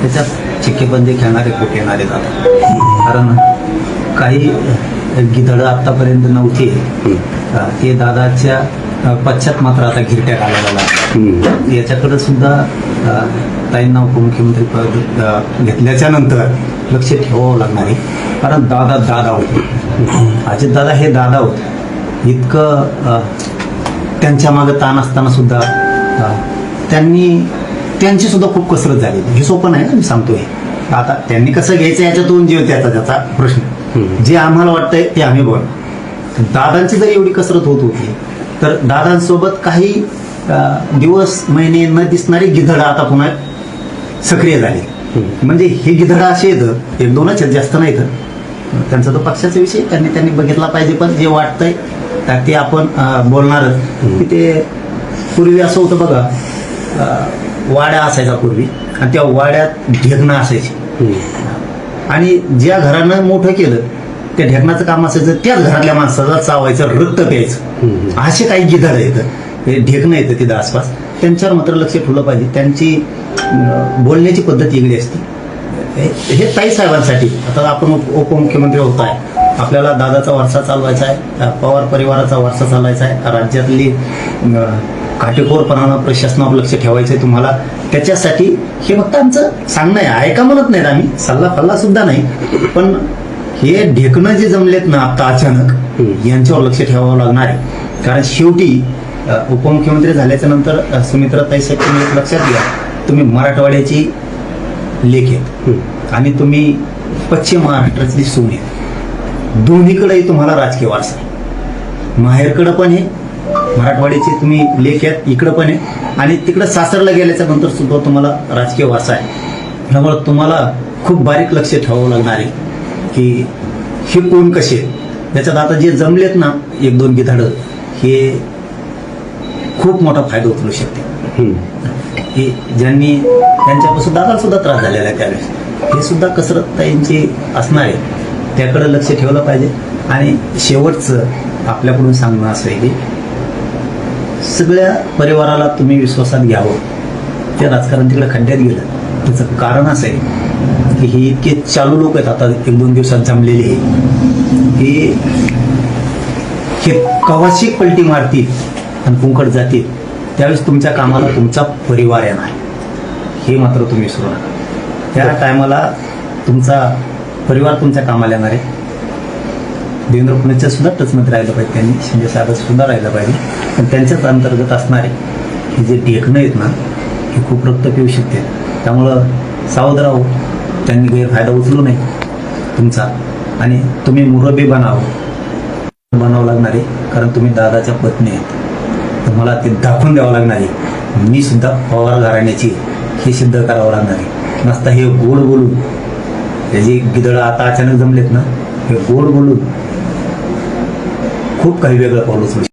त्याच्यात चिक्केबंदी खेळणारे खूप येणारे जातात कारण काही गिधडं आत्तापर्यंत नव्हती. ते दादाच्या पश्चात मात्र आता गिरट्या घालायला याच्याकडे सुद्धा ताईंना उपमुख्यमंत्री पद घेतल्याच्या नंतर लक्ष ठेवावं लागणार आहे. कारण दादा दादा होते. अजित दादा हे दादा होते. इतकं त्यांच्या मागे ताण असताना सुद्धा त्यांनी त्यांची सुद्धा खूप कसरत झाली. हे सोपं नाही मी सांगतोय. आता त्यांनी कसं घ्यायचं याच्यातून जे त्याचा त्याचा प्रश्न. जे आम्हाला वाटतंय ते आम्ही बोल दादांची जर एवढी कसरत होत होती तर दादांसोबत काही दिवस महिने न दिसणारी गिधड आता पुन्हा सक्रिय झाली. म्हणजे हे गिधड असे आहेत एक दोनच आहेत जास्त नाही तर त्यांचा तो पक्षाचा विषय त्यांनी त्यांनी बघितला पाहिजे पण जे वाटतंय त्या- ते आपण बोलणारच की ते पूर्वी असं होतं बघा वाड्या असायचा पूर्वी. आणि त्या वाड्यात ढेकणं असायची. आणि ज्या घरानं मोठं केलं त्या ढेकणाचं काम असायचं त्याच घरातल्या माणसाला चावायचं रक्त प्यायचं. असे काही गिधड हे ढेकणं येतं तिथं आसपास. त्यांच्यावर मात्र लक्ष ठेवलं पाहिजे. त्यांची बोलण्याची पद्धत वेगळी असते. हे- ताई साहेबांसाठी. आता आपण उप- उपमुख्यमंत्री होत आहे. आपल्याला दादाचा वारसा चालवायचा आहे. पवार परिवाराचा वारसा चालवायचा आहे. राज्यातली काटेकोरपणानं प्रशासनावर लक्ष ठेवायचं आहे तुम्हाला. त्याच्यासाठी हे फक्त आमचं सांगणं आहे. ऐका म्हणत नाहीत आम्ही. सल्ला फल्ला सुद्धा नाही. पण हे ढेकणं जे जमलेत ना आता अचानक यांच्यावर लक्ष ठेवावं लागणार आहे. कारण शेवटी उपमुख्यमंत्री झाल्याच्यानंतर अ, सुमित्राताई साहेब तुम्ही लक्षात घ्या. तुम्ही मराठवाड्याची लेख आहेत. आणि तुम्ही पश्चिम महाराष्ट्रातली सून आहेत. दोन्हीकडेही तुम्हाला राजकीय वारसा आहे. माहेरकडं पण आहे मराठवाड्याचे तुम्ही लेख आहेत इकडं पण आहे. आणि तिकडं सासरला गेल्याच्यानंतर सुद्धा तुम्हाला राजकीय वारसा आहे. त्यामुळे तुम्हाला खूप बारीक लक्ष ठेवावं लागणार आहे की हे कोण कसे. त्याच्यात आता जे जमलेत ना एक दोन गिधाडं हे खूप मोठा फायदा उचलू शकते. की ज्यांनी त्यांच्यापासून दादाला सुद्धा त्रास झालेला आहे त्यावेळेस. हे सुद्धा कसरत त्यांची असणार आहे. त्याकडे लक्ष ठेवलं पाहिजे. आणि शेवटचं आपल्याकडून सांगणं असं आहे की सगळ्या परिवाराला तुम्ही विश्वासात घ्यावं. ते राजकारण तिकडे खड्ड्यात गेलं. त्याचं कारण असं आहे की ही इतके चालू लोक आहेत आता एक दोन दिवसात जमलेले की हे कवाशी पलटी मारतील आणि कुंकड जातील त्यावेळेस तुमच्या कामाला तुमचा परिवार येणार. हे मात्र तुम्ही विसरू नका. त्या टायमाला तुमचा परिवार तुमच्या कामाला येणार आहे. देवेंद्र फडणवीसच्या सुद्धा टचमध्ये राहिलं पाहिजे. त्यांनी शिंदे साहेबांचं सुद्धा राहिलं पाहिजे. पण त्यांच्याच अंतर्गत असणारे हे जे ढेकणं आहेत ना हे खूप रक्त पिऊ शकते. त्यामुळं सावध राहू त्यांनी गैरफायदा उचलू नये तुमचा. आणि तुम्ही मुरबी बनावं. बनावं लागणार. आहे कारण तुम्ही दादाच्या पत्नी आहेत. तुम्हाला ते दाखवून द्यावं लागणार. आहे मी सुद्धा पवार घराण्याची हे सिद्ध करावं लागणार. आहे नसता हे गोड बोलून. हे जे गिदळं आता अचानक जमलेत ना हे गोड बोलून खूप काही वेगळं पाऊल उचलू